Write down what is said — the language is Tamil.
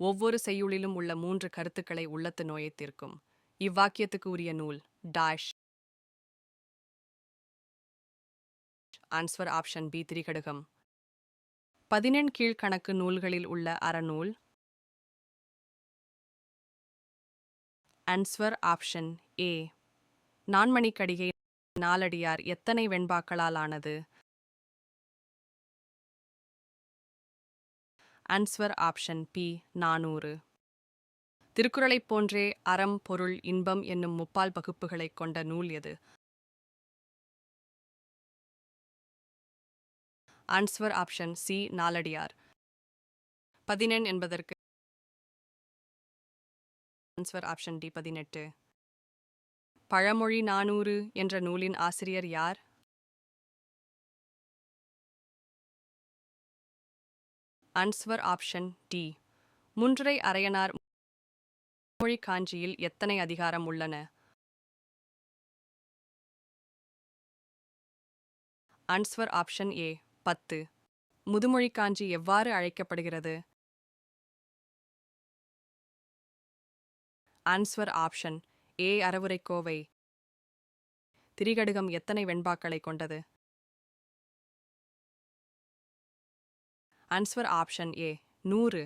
ஒவ்வொரு செய்யுளிலும் உள்ள மூன்று கருத்துக்களை உள்ளத்து நோயை தீர்க்கும். இவ்வாக்கியத்துக்கு உரிய நூல் dash. Answer option B Thirikadugam. பதினெண் கீழ்கணக்கு நூல்களில் உள்ள அறநூல். ஆன்ஸ்வர் ஆப்ஷன் ஏ. நான்மணிக்கடிகை நாலடியார் எத்தனை வெண்பாக்களால் ஆனது? ஆன்ஸ்வர் ஆப்ஷன் பி நானூறு. திருக்குறளைப் போன்றே அறம் பொருள் இன்பம் என்னும் முப்பால் பகுப்புகளைக் கொண்ட நூல் எது? ஆன்ஸ்வர் ஆப்ஷன் சி நாலடியார். பதினெண் என்பதற்கு ஆன்ஸ்வர் ஆப்ஷன் டி பதினெட்டு. பழமொழி நானூறு என்ற நூலின் ஆசிரியர் யார்? Answer option D. முன்றுரை அரையனார் மொழி காஞ்சியில் எத்தனை அதிகாரம் உள்ளன? ஆன்ஸ்வர் ஆப்ஷன் ஏ பத்து. முதுமொழி காஞ்சி எவ்வாறு அழைக்கப்படுகிறது? ஆன்ஸ்வர் ஆப்ஷன் ஏ அறவுரைக்கோவை. திரிகடுகம் எத்தனை வெண்பாக்களை கொண்டது? ஆன்ஸ்வர் ஆப்ஷன் ஏ நூறு.